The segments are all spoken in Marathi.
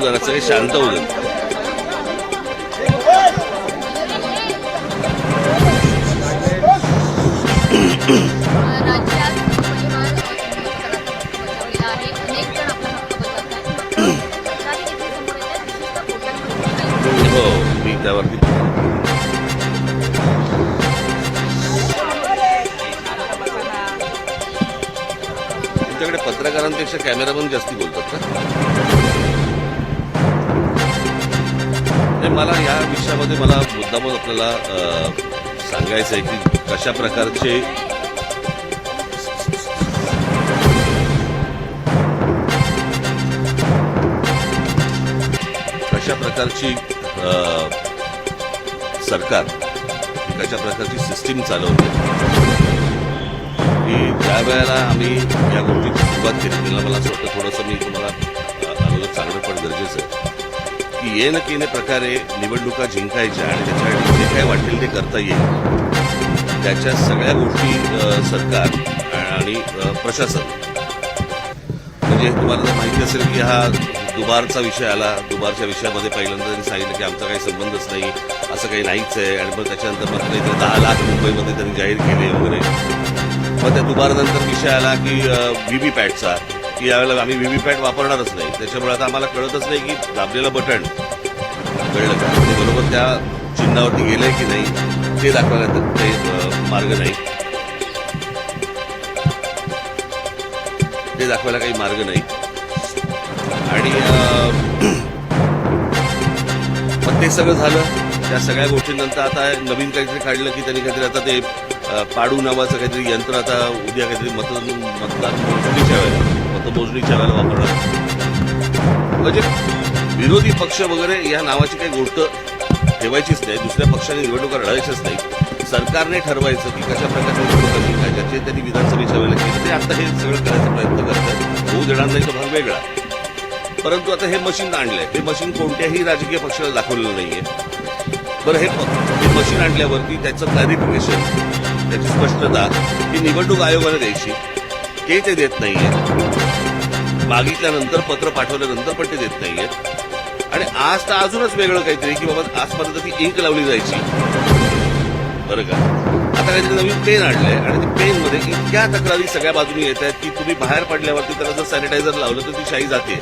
थांब जरा सगळे शांत होऊ दे. हो मी त्यावरती. तुमच्याकडे पत्रकारांपेक्षा कॅमेरामन जास्ती बोलतात का? मला या विषयामध्ये मला मुद्दामून आपल्याला सांगायचं आहे की कशा प्रकारचे कशा प्रकारची सरकार कशा प्रकारची सिस्टीम चालवते. की ज्या वेळेला आम्ही या गोष्टीची सुरुवात केली त्याला मला असं वाटतं थोडंसं मी तुम्हाला अगोदर सांगणं पण गरजेचं आहे. की ये न केने प्रकारे निवडणुका जिंकायच्या आणि त्याच्यासाठी जे काय वाटेल ते करता येईल. त्याच्या सगळ्या गोष्टी सरकार आणि प्रशासन. म्हणजे तुम्हाला जर माहिती असेल की हा दुबारचा विषय आला दुबारच्या विषयामध्ये पहिल्यांदा त्यांनी सांगितलं की आमचा काही संबंधच नाही असं काही नाहीच आहे आणि मग त्याच्यानंतर मग काहीतरी दहा लाख मुंबईमध्ये त्यांनी जाहीर केले वगैरे. मग त्या दुबारनंतर विषय आला की व्हीव्हीपॅटचा की यावेळेला आम्ही व्हीव्हीपॅट वापरणारच नाही. त्याच्यामुळे आता आम्हाला कळतच नाही की दाबलेलं बटन कळलं का? ते बरोबर त्या चिन्हावरती गेलंय की नाही ते दाखवायला ते मार्ग नाही. ते दाखवायला काही मार्ग नाही. आणि मग ते सगळं झालं. त्या सगळ्या गोष्टींनंतर आता नवीन काहीतरी काढलं की त्यांनी काहीतरी आता ते पाडू नावाचं काहीतरी यंत्र आता उद्या काहीतरी मतदान मतदान मोजणीच्या वेळेला मतमोजणीच्या वापरणार. म्हणजे विरोधी पक्ष वगैरे या नावाची काही गोष्ट ठेवायचीच नाही दुसऱ्या पक्षाने निवडणुका लढायच्याच नाही. सरकारने ठरवायचं की कशा प्रकारच्या निवडणुका जिंकायच्या ते त्यांनी विधानसभेच्या वेळेला केलं. ते आता हे सगळं करायचा प्रयत्न करतात होऊ देणार नाही तो भाग वेगळा. परंतु आता हे मशीन आणलंय. हे मशीन कोणत्याही राजकीय पक्षाला दाखवलेलं नाहीये. बरं हे हे मशीन आणल्यावरती त्याचं क्लॅरिफिकेशन त्याची स्पष्टता ही निवडणूक आयोगाने द्यायची. ते ते देत नाहीये. मागितल्यानंतर पत्र पाठवल्यानंतर पण ते देत नाहीयेत. आणि आज तर अजूनच वेगळं काहीतरी की बाबा आजपर्यंत ती इंक लावली जायची. बरं का? आता काहीतरी नवीन पेन आणलंय आणि ते पेन मध्ये इतक्या तक्रारी सगळ्या बाजूनी येत आहेत की तुम्ही बाहेर पडल्यावरती त्याला जर सॅनिटायझर लावलं तर ती शाई जाते.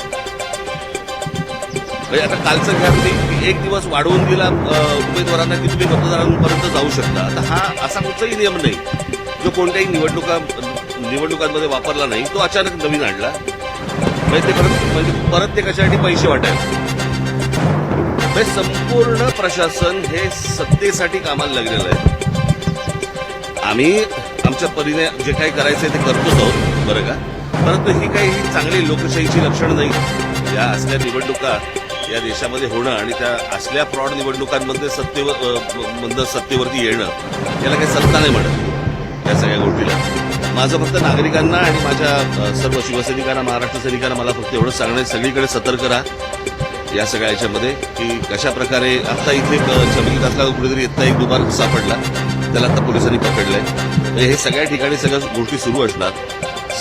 म्हणजे आता कालचं घ्या एक दिवस वाढवून दिला उमेदवारांना की तुम्ही मतदारांपर्यंत जाऊ शकता. आता हा असा कुठचाही नियम नाही. जो कोणत्याही निवडणुका निवडणुकांमध्ये वापरला नाही तो अचानक नवीन आणला. म्हणजे ते परत म्हणजे परत ते कशासाठी पैसे वाटायला? म्हणजे संपूर्ण प्रशासन हे सत्तेसाठी कामाला लागलेलं आहे. आम्ही आमच्या परीने जे काही करायचंय ते करतोच आहोत बरं का? परंतु ही काही ही चांगली लोकशाहीची लक्षणं नाही. या असल्या निवडणुका या देशामध्ये होणं आणि त्या असल्या फ्रॉड निवडणुकांमध्ये सत्तेवर मंद सत्तेवरती येणं याला काही सत्ता नाही म्हणत. या सगळ्या गोष्टीला. माझं फक्त नागरिकांना आणि माझ्या सर्व शिवसैनिकांना महाराष्ट्र सैनिकांना मला फक्त एवढं सांगणं सगळीकडे सतर्क राहा. या सगळ्या याच्यामध्ये की कशा प्रकारे आता इथे चमकीत असला कुठेतरी इथला एक दुबार सापडला त्याला आता पोलिसांनी पकडलंय. म्हणजे हे सगळ्या ठिकाणी सगळ्या गोष्टी सुरू असणार.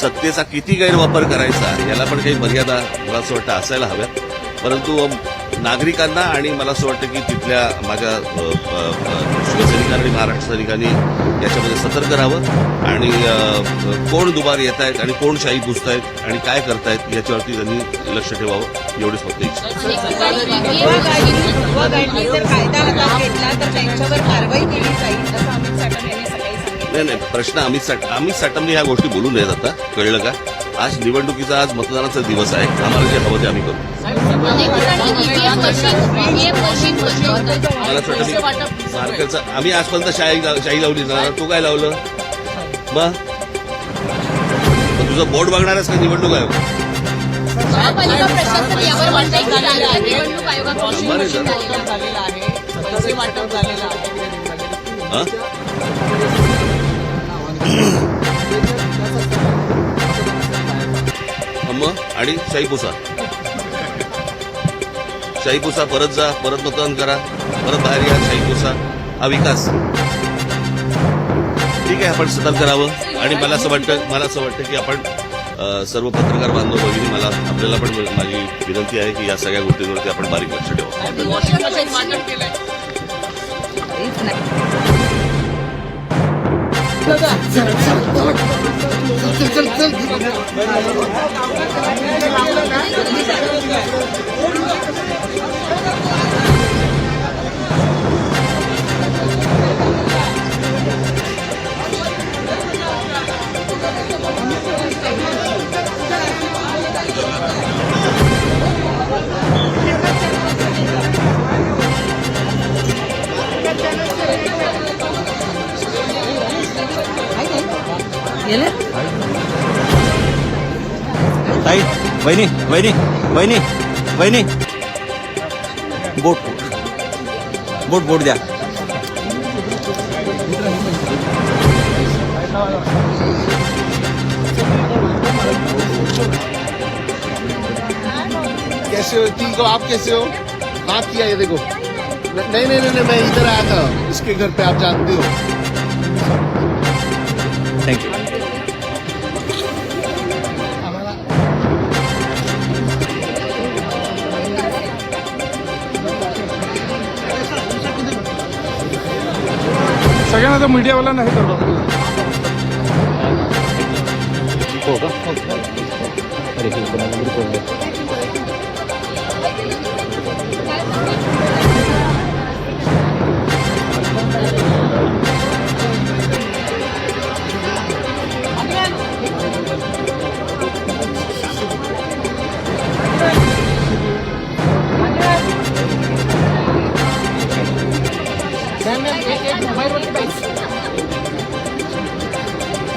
सत्तेचा किती गैरवापर करायचा याला पण काही मर्यादा मला असं वाटतं असायला हव्या परंतु नागरिकांना आणि मला असं वाटतं की तिथल्या माझ्या शिवसैनिकांनी महाराष्ट्र सैनिकांनी याच्यामध्ये सतर्क राहावं आणि कोण दुबार येत आहेत आणि कोण शाही आहेत आणि काय करतायत याच्यावरती त्यांनी लक्ष ठेवावं एवढीच फक्त इच्छा. नाही नाही प्रश्न अमित साट अमित साटमने ह्या गोष्टी बोलू नयेत आता. कळलं का? आज निवडणुकीचा आज मतदानाचा दिवस आहे. आम्हाला जे हवं ते आम्ही करू. होतं. मला असं वाटतं वाटप मार्केटचं आम्ही आजपर्यंत शाही शाही लावली ना तू काय लावलं? मग? तुझं बोर्ड बघणारच का निवडणूक आहे. प्रशासन यावर आणि शाही पुसा. शाही पुसा परत जा परत मतदान करा. परत बाहेर या शाही पुसा. हा विकास. ठीक आहे आपण सतर्क करावं आणि मला असं वाटतं मला असं वाटतं की आपण सर्व पत्रकार बांधव भगिनी मला आपल्याला पण माझी विनंती आहे की या सगळ्या गोष्टींवरती आपण बारीक लक्ष ठेवा. चल चल चल. ताई वहिनी वहिनी वहिनी वहिनी. बोट बोट बोट द्या. कैसे हो? ठीक हो? आप कैसे हो? बात किया ये देखो। नहीं नहीं नहीं नहीं, मैं इधर आया था। इसके घर पे आप जानते हो। थैंक सगळ्यांना तो मीडिया वाला नहीं करवा Thank you.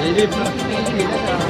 Leave it.